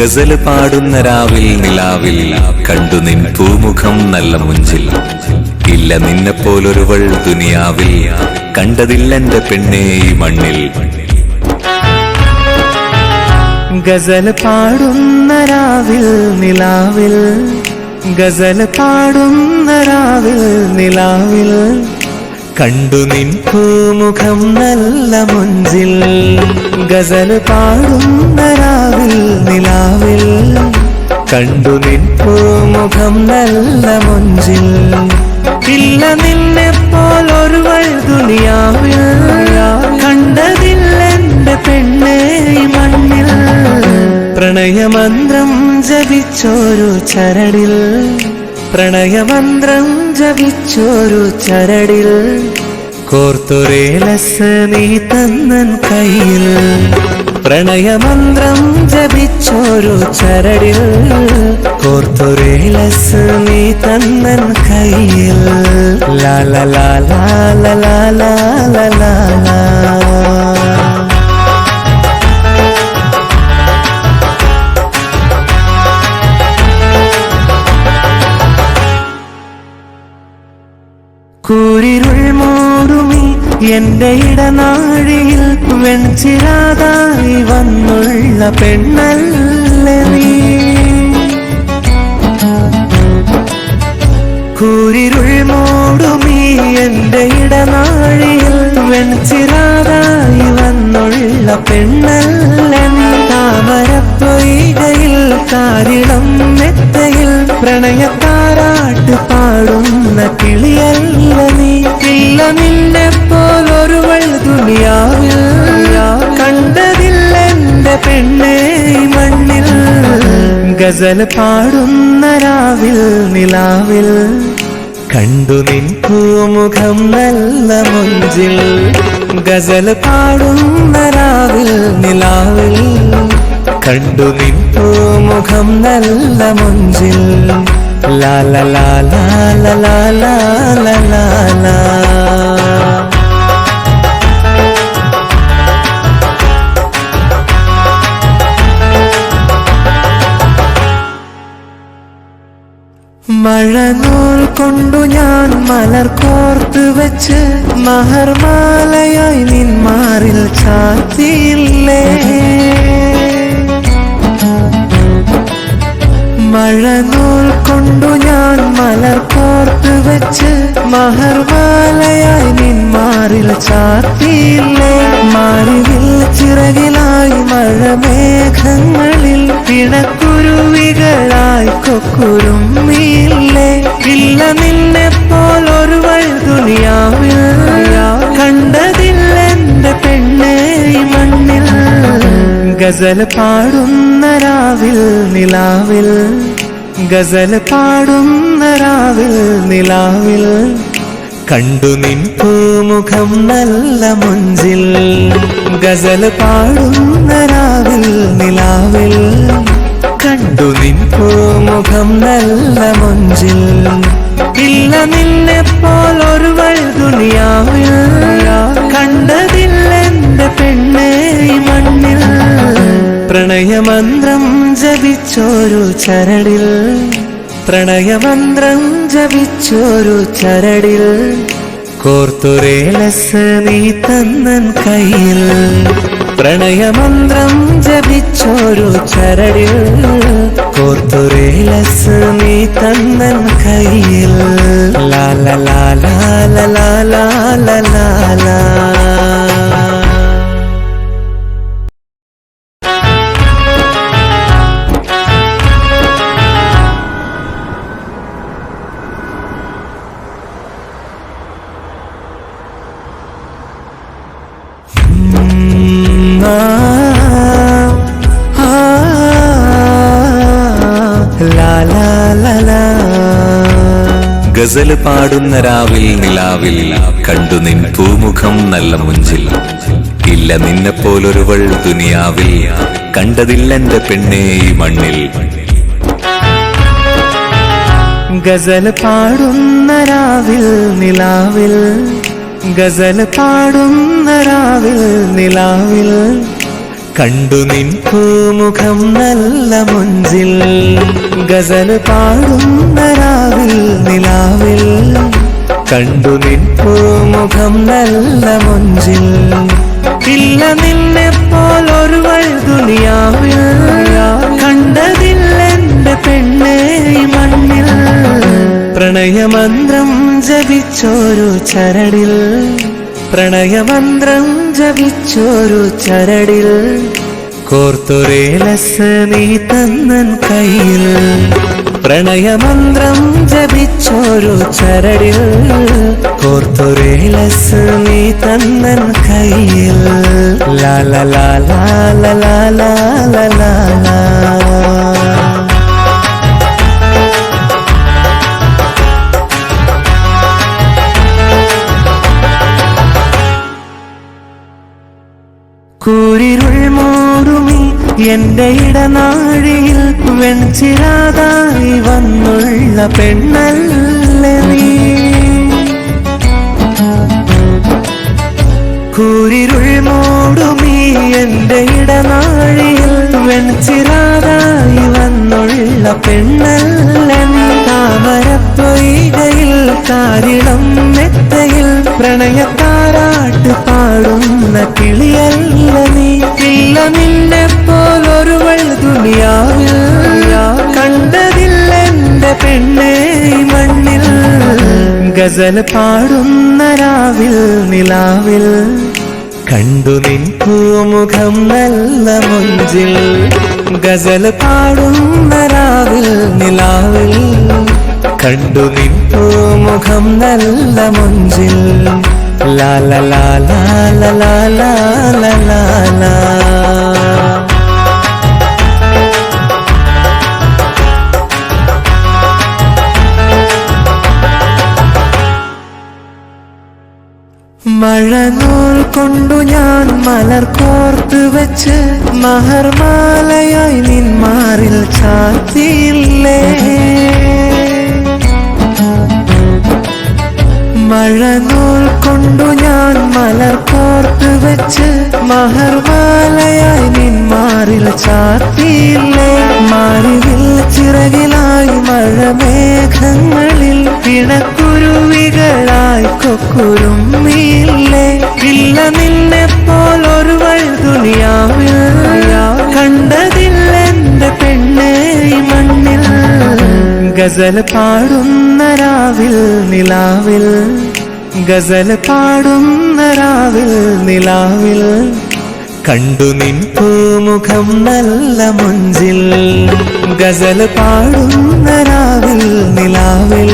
ഗസൽ പാടുന്ന രാവിൽ നിലാവിൽ കണ്ടു നിൻ പൂമുഖം നല്ല മുഞ്ചിൽ. ഇല്ല നിന്നെ പോലൊരുവൾ ദുനിയാവിൽ കണ്ടതില്ലെന്റെ പെണ്ണേ ഈ മണ്ണിൽ. ഗസൽ പാടുന്ന രാവിൽ നിലാവിൽ ഗസൽ പാടുന്ന രാവിൽ നിലാവിൽ കണ്ടു നിൻ പൂമുഖം നല്ല മുഞ്ചിൽ. ഗസൽ പാടുന്ന രാവിൽ നിലാവിൽ. കണ്ടു നിൻ പൂമുഖം നല്ല മുഞ്ചിൽ. ഇല്ല നിന്നെ പോലൊരുവൾ ദുനിയാവിൽ. കണ്ടതില്ലെന്റെ പെണ്ണേ മണ്ണിൽ. പ്രണയമന്ത്രം ജപിച്ചോരു ചരടിൽ. പ്രണയമന്ത്രം ജപിച്ചോരു ചരടിൽ. കോർത്തുരേലസ് നീ തന്നൻ കയ്യിൽ. പ്രണയമന്ത്രം ജപിച്ചോരു ചരടിൽ. കോർത്തൊരേലസ് നീ തന്നൻ കയ്യിൽ. ലാല ലാല കൂരിരുൾ മൂടുമി എന്റെ ഇടനാഴിയിൽ വെൺചിരാതായി വന്നുള്ള പെണ്ണല്ല നീ? കൂരിരുൾ മൂടുമീ എന്റെ ഇടനാഴിയിൽ വെൺചിരാതായി വന്നുള്ള പെണ്ണല്ല നീ? താമരപ്പൊയ്കയിൽ കാരിളം മെത്തയിൽ പ്രണയത്താരാട്ട് പാടുന്ന കിളിയല്ല നീ ഇല്ല നിന്നെ പോലൊരുവൾ ദുനിയാവിൽ. കണ്ടതില്ലെന്റെ പെണ്ണേ മണ്ണിൽ. ഗസൽ പാടുന്ന രാവിൽ നിലാവിൽ. കണ്ടു നിൻ പൂമുഖം നല്ല മുഞ്ചിൽ. ഗസൽ പാടുന്ന രാവിൽ നിലാവിൽ. കണ്ടു നിൻ പൂമുഖം നല്ല മുഞ്ചിൽ. ലാല ലാല ലാല ലാല ലാല മഴനൂൽ കൊണ്ടു ഞാൻ മലർ കോർത്ത് വെച്ച് മഹർമാലയായി നിന്മാറിൽ ചാത്തിയില്ലേ? മഴനൂൽ കൊണ്ടു ഞാൻ മലർ കോർത്ത് വെച്ച് മഹർമാലയായി നിന്മാറിൽ ചാത്തിയില്ലേ? മാറിവിൽ ചിറകിലായി മഴമേഘങ്ങളിൽ പിണക്കുരുവികളായി കൊക്കുരുമ്മിയില്ലേ ഇല്ല നിന്നെ പോലൊരു ദുനിയാവിൽ കണ്ടതില്ലെന്റെ പെണ്ണേ മണ്ണിൽ. ഗസൽ പാടുന്ന രാവിൽ നിലാവിൽ. ഗസൽ പാടുന്ന രാവിൽ നിലാവിൽ. കണ്ടു നിൻ പൂമുഖം നല്ല മുഞ്ചിൽ. ഗസൽ പാടുന്ന രാവിൽ നിലാവിൽ. കണ്ടു നിൻ പൂമുഖം നല്ല മഞ്ചിൽ. ഇല്ല നിന്നെ പോലൊരുവൾ ദുനിയാവിൽ. കണ്ടതില്ലെന്റെ പെണ്ണേ മണ്ണിൽ. പ്രണയമന്ത്രം ജപിച്ചോരു ചരടിൽ. പ്രണയമന്ത്രം ജപിച്ചോരു ചരടിൽ. കോർത്തുരേലസ് നീ തന്നൻ കയ്യിൽ. പ്രണയമന്ത്രം ജപിച്ചോരു ചരടിൽ കോർത്തുരേലസ് നീ തന്നൻ കയ്യിൽ. ലാല ലാല ലാല ലാല ലാല ഗസൽ പാടുന്ന രാവിൽ നിലാവിൽ കണ്ടു നിൻ പൂമുഖം നല്ല മുഞ്ചിൽ. ഇല്ല നിന്നെപ്പോലൊരുവൾ ദുനിയാവിൽ കണ്ടതില്ലെന്റെ പെണ്ണേ ഈ മണ്ണിൽ. ഗസൽ പാടുന്ന രാവിൽ നിലാവിൽ ഗസൽ പാടുന്ന രാവിൽ നിലാവിൽ. കണ്ടു നിൻ പൂമുഖം നല്ല മുഞ്ചിൽ. ഗസൽ പാടുന്ന രാവിൽ നിലാവിൽ. കണ്ടു നിൻ പൂമുഖം നല്ല മുഞ്ചിൽ. ഇല്ല നിന്നെ പോലൊരുവൾ ദുനിയാവിൽ. കണ്ടതില്ലെന്റെ പെണ്ണേ മണ്ണിൽ. പ്രണയമന്ത്രം ജപിച്ചോരു ചരടിൽ. പ്രണയമന്ത്രം ജപിച്ചോരു ചരടിൽ. കോർത്തൊരേലസ് നീ തന്നൻ കയ്യിൽ. പ്രണയമന്ത്രം ജപിച്ചോരു ചരടിൽ. കോർത്തൊരേലസ് നീ തന്നൻ കയ്യിൽ. ലാല ലാല ലാല ലാല ലാല എന്റെ ഇടനാഴിയിൽ വെൺചിരാതായി വന്നുള്ള പെണ്ണല്ല നീ? കൂരിരുൾ മൂടുമീ എന്റെ ഇടനാഴിയിൽ വെൺചിരാതായി വന്നുള്ള പെണ്ണല്ല നീ? താമരപ്പൊയ്കയിൽ കാരിളം മെത്തയിൽ പ്രണയത്താരാട്ട് പാടുന്ന കിളിയല്ല നീ? ഇല്ല നിന്നെ പോലൊരുവൾ ദുനിയാവിൽ. കണ്ടതില്ലെന്റെ പെണ്ണേ മണ്ണിൽ. ഗസൽ പാടുന്ന രാവിൽ നിലാവിൽ. കണ്ടു നിൻ പൂമുഖം നല്ല മുഞ്ചിൽ ഗസൽ പാടുന്ന രാവിൽ നിലാവിൽ. കണ്ടു നിൻ പൂമുഖം നല്ല മുഞ്ചിൽ Lala la la la Lala മഴനൂൽ കൊണ്ടു ഞാൻ മലർ കോർത്ത് വെച്ച് മഹർമാലയായി നിൻ മാറിൽ ചാത്തിയില്ലേ മഴനൂൽ കൊണ്ടു ഞാൻ മലർ കോർത്തു വെച്ച് മഹർമാലയായി നിന്മാറിൽ മാറിൽ ചാത്തിയില്ലേ മാറിവിൽ ചിറകിലായി മഴമേഘങ്ങളിൽ പിണക്കുരുവികളായി കൊക്കുരുമ്മിയില്ലേ ഇല്ല നിന്നെ പോലൊരുവൾ ദുനിയാവിൽ കണ്ടതില്ലെന്റെ പെണ്ണേ മണ്ണിൽ. ഗസൽ പാടുന്ന രാവിൽ നിലാവിൽ. ഗസൽ പാടുന്ന രാവിൽ നിലാവിൽ കണ്ടു നിൻ പൂമുഖം നല്ല മുഞ്ചിൽ. ഗസൽ പാടുന്ന രാവിൽ നിലാവിൽ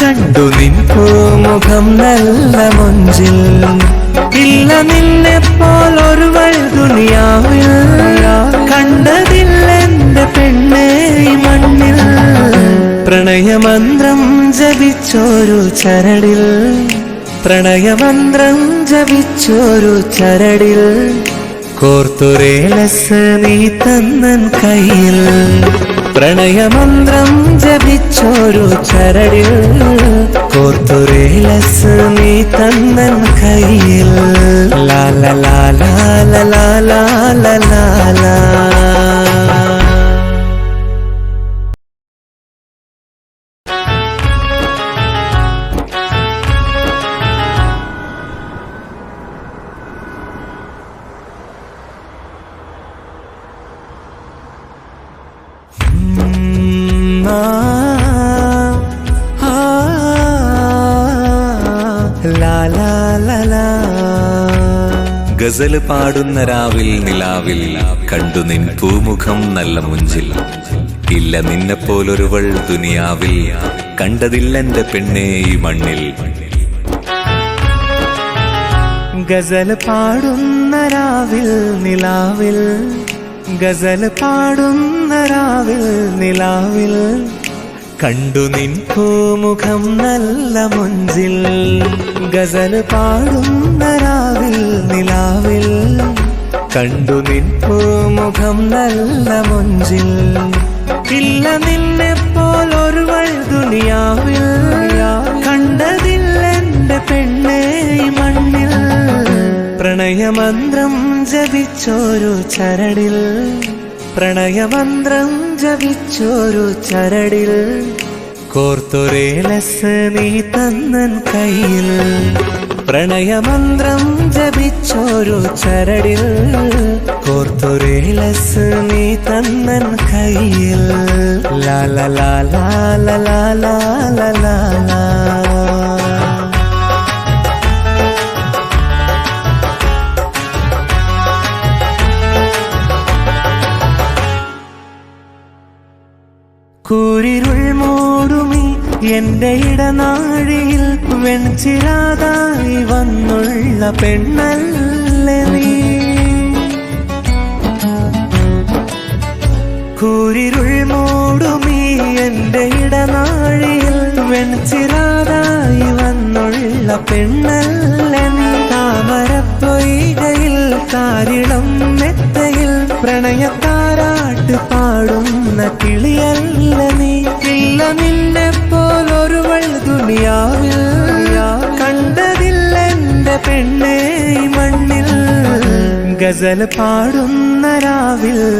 കണ്ടു നിൻ പൂമുഖം നല്ല മുഞ്ചിൽ. ഇല്ല നിന്നെ പോലൊരുവൾ ദുനിയാവിൽ കണ്ടതില്ലെന്റെ പെണ്ണേ ഈ മണ്ണിൽ പ്രണയമന്ത്രം ജപിച്ചോരു ചരടിൽ. പ്രണയമന്ത്രം ജപിച്ചോരു ചരടിൽ. കോർത്തുരേലസ് നീ തന്നൻ കയ്യിൽ. പ്രണയമന്ത്രം ജപിച്ചോരു ചരടിൽ. കോർത്തുരേലസ് നീ തന്നൻ കയ്യിൽ. ലാല ലാല ലാല ലാല ഗസൽ പാടുന്ന രാവിൽ നിലാവിൽ കണ്ടു നിൻ പൂമുഖം നല്ല മുഞ്ചിൽ. ഇല്ല നിന്നെപ്പോലൊരുവൾ ദുനിയാവിൽ കണ്ടതില്ലെന്റെ പെണ്ണേ ഈ മണ്ണിൽ. ഗസൽ പാടുന്ന രാവിൽ നിലാവിൽ ഗസൽ പാടുന്ന രാവിൽ നിലാവിൽ കണ്ടു നിൻ പൂമുഖം നല്ല മുഞ്ചിൽ. ഗസൽ പാടുന്ന രാവിൽ നിലാവിൽ. കണ്ടു നിൻ പൂമുഖം നല്ല മുഞ്ചിൽ. ഇല്ല നിന്നെ പോലൊരുവൾ ദുനിയാവിൽ. കണ്ടതില്ലെന്റെ പെണ്ണേ ഈ മണ്ണിൽ. പ്രണയമന്ത്രം ജപിച്ചോരു ചരടിൽ. പ്രണയമന്ത്രം ജപിച്ചൊരു ചരടിൽ. കോർത്തൊരേലസ് നീ തന്നൻ കയ്യിൽ. പ്രണയമന്ത്രം ജപിച്ചൊരു ചരടിൽ. കോർത്തൊരേലസ് നീ തന്നൻ കയ്യിൽ. ലാല ലാല ലാല ലാല ലാല കൂരിരുൾ മൂടുമി എന്റെ ഇടനാഴിയിൽ വെൺചിരാതായി വന്നുള്ള പെണ്ണല്ല നീ? കൂരിരുൾ മൂടുമീ എന്റെ ഇടനാഴിയിൽ വെൺചിരാതായി വന്നുള്ള പെണ്ണല്ല നീ? താമരപ്പൊയ്കയിൽ കാരിളം മെത്തയിൽ പ്രണയത്താരാട്ട് പാടുന്ന കിളിയല്ല നീ. ഇല്ല നിന്നെ പോലൊരുവൾ ദുനിയാവിൽ. കണ്ടതില്ല എന്റെ പെണ്ണേ മണ്ണിൽ. ഗസൽ പാടുന്ന രാവിൽ.